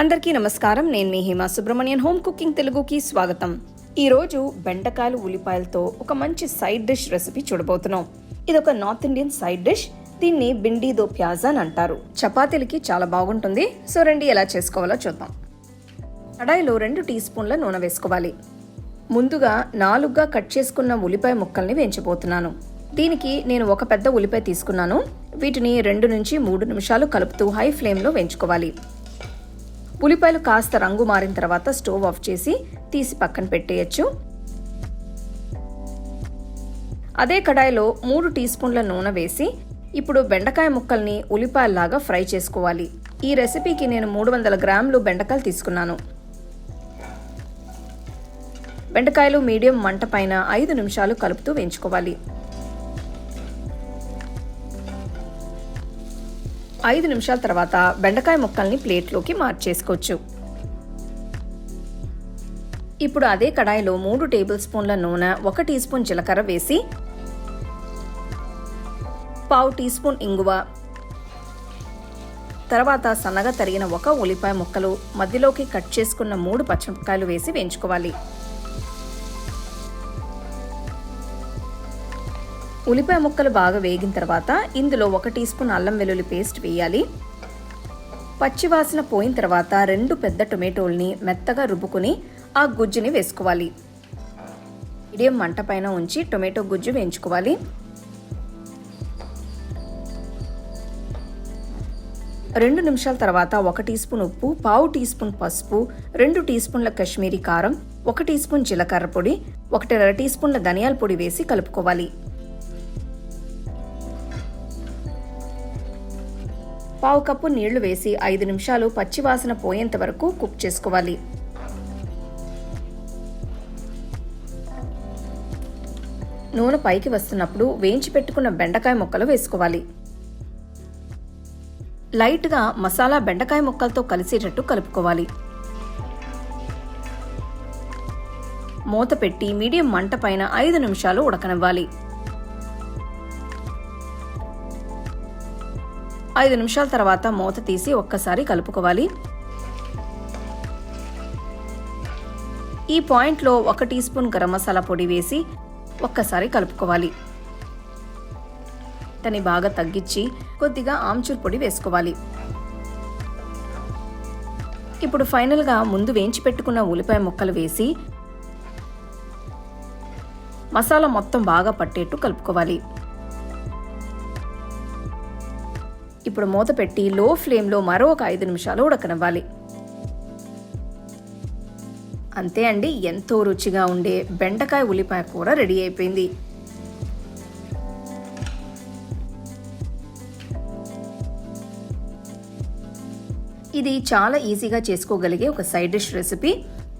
అందరికీ నమస్కారం. నేను మీ హేమా సుబ్రహ్మణ్యన్. హోమ్ కుకింగ్ తెలుగుకి స్వాగతం. ఈరోజు బెండకాయలు ఉల్లిపాయలతో ఒక మంచి సైడ్ డిష్ రెసిపీ చూడబోతున్నాం. ఇది ఒక నార్త్ ఇండియన్ సైడ్ డిష్. దీన్ని బిండి దో ప్యాజ్ అని అంటారు. చపాతీలకి చాలా బాగుంటుంది. సో రండి ఎలా చేసుకోవాలో చూద్దాం. కడాయిలో రెండు టీ స్పూన్ల నూనె వేసుకోవాలి. ముందుగా నాలుగుగా కట్ చేసుకున్న ఉల్లిపాయ ముక్కల్ని వేయించబోతున్నాను. దీనికి నేను ఒక పెద్ద ఉల్లిపాయ తీసుకున్నాను. వీటిని రెండు నుంచి మూడు నిమిషాలు కలుపుతూ హై ఫ్లేమ్లో వేయించుకోవాలి. ఉల్లిపాయలు కాస్త రంగు మారిన తర్వాత స్టవ్ ఆఫ్ చేసి తీసి పక్కన పెట్టేయచ్చు. అదే కడాయిలో మూడు టీ స్పూన్ల నూనె వేసి ఇప్పుడు బెండకాయ ముక్కల్ని ఉల్లిపాయల్లాగా ఫ్రై చేసుకోవాలి. ఈ రెసిపీకి నేను మూడు వందల గ్రాములు బెండకాయలు తీసుకున్నాను. బెండకాయలు మీడియం మంట పైన ఐదు నిమిషాలు కలుపుతూ వేయించుకోవాలి. ఐదు నిమిషాల తర్వాత బెండకాయ ముక్కల్ని ప్లేట్లోకి మార్చేసుకోవచ్చు. ఇప్పుడు అదే కడాయిలో మూడు టేబుల్ స్పూన్ల నూనె ఒక టీ స్పూన్ జీలకర్ర వేసి పావు టీ స్పూన్ ఇంగువ తర్వాత సన్నగా తరిగిన ఒక ఉల్లిపాయ ముక్కలు మధ్యలోకి కట్ చేసుకున్న మూడు పచ్చిమిరపకాయలు వేసి వేయించుకోవాలి. ఉల్లిపాయ ముక్కలు బాగా వేగిన తర్వాత ఇందులో ఒక టీ స్పూన్ అల్లం వెల్లుల్లి పేస్ట్ వేయాలి. పచ్చివాసన పోయిన తర్వాత రెండు పెద్ద టొమాటోల్ని మెత్తగా రుబ్బుకుని ఆ గుజ్జుని వేసుకోవాలి. మీడియం మంట పైన ఉంచి టొమాటో గుజ్జు వేయించుకోవాలి. రెండు నిమిషాల తర్వాత ఒక టీ స్పూన్ ఉప్పు పావు టీ స్పూన్ పసుపు రెండు టీ స్పూన్ల కాశ్మీరీ కారం ఒక టీ స్పూన్ జీలకర్ర పొడి ఒకటిన్నర టీ స్పూన్ల ధనియాల పొడి వేసి కలుపుకోవాలి. పావు కప్పు నీళ్ళు వేసి ఐదు నిమిషాలు పచ్చివాసన పోయేంత వరకు కుక్ చేసుకోవాలి. నూనె పైకి వస్తున్నప్పుడు వేయించి పెట్టుకున్న బెండకాయ ముక్కలు వేసుకోవాలి. లైట్గా మసాలా బెండకాయ ముక్కలతో కలిసేటట్టు కలుపుకోవాలి. మూత పెట్టి మీడియం మంట పైన ఐదు నిమిషాలు ఉడకనివ్వాలి. ఐదు నిమిషాల తర్వాత మూత తీసి ఒక్కసారి కలుపుకోవాలి. ఈ పాయింట్లో ఒక టీ స్పూన్ గరం మసాలా పొడి వేసి ఒక్కసారి కలుపుకోవాలి. దాన్ని బాగా తగ్గించి కొద్దిగా ఆమ్చూర్ పొడి వేసుకోవాలి. ఇప్పుడు ఫైనల్గా ముందు వేయించి పెట్టుకున్న ఉల్లిపాయ ముక్కలు వేసి మసాలా మొత్తం బాగా పట్టేట్టు కలుపుకోవాలి. ఇప్పుడు మూత పెట్టి లో ఫ్లేమ్లో మరో ఒక ఐదు నిమిషాలు ఉడకనివ్వాలి. అంతే అండి ఎంతో రుచిగా ఉండే బెండకాయ ఉల్లిపాయ కూర రెడీ అయిపోయింది. ఇది చాలా ఈజీగా చేసుకోగలిగే ఒక సైడ్ డిష్ రెసిపీ.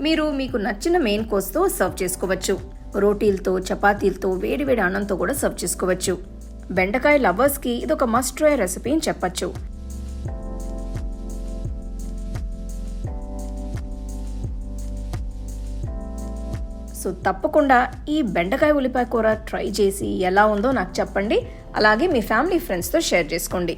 మీరు మీకు నచ్చిన మెయిన్ కోస్తో సర్వ్ చేసుకోవచ్చు. రోటీలతో చపాతీలతో వేడివేడి అన్నంతో కూడా సర్వ్ చేసుకోవచ్చు. బెండకాయ లవర్స్కి ఇది ఒక మస్ట్ ట్రై రెసిపీ అని చెప్పచ్చు సో తప్పకుండా ఈ బెండకాయ ఉల్లిపాయ కూర ట్రై చేసి ఎలా ఉందో నాకు చెప్పండి అలాగే మీ ఫ్యామిలీ ఫ్రెండ్స్తో షేర్ చేసుకోండి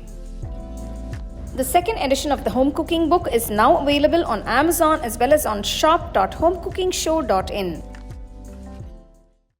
The second edition of the home cooking book is now available on Amazon as well as on shop.homecookingshow.in.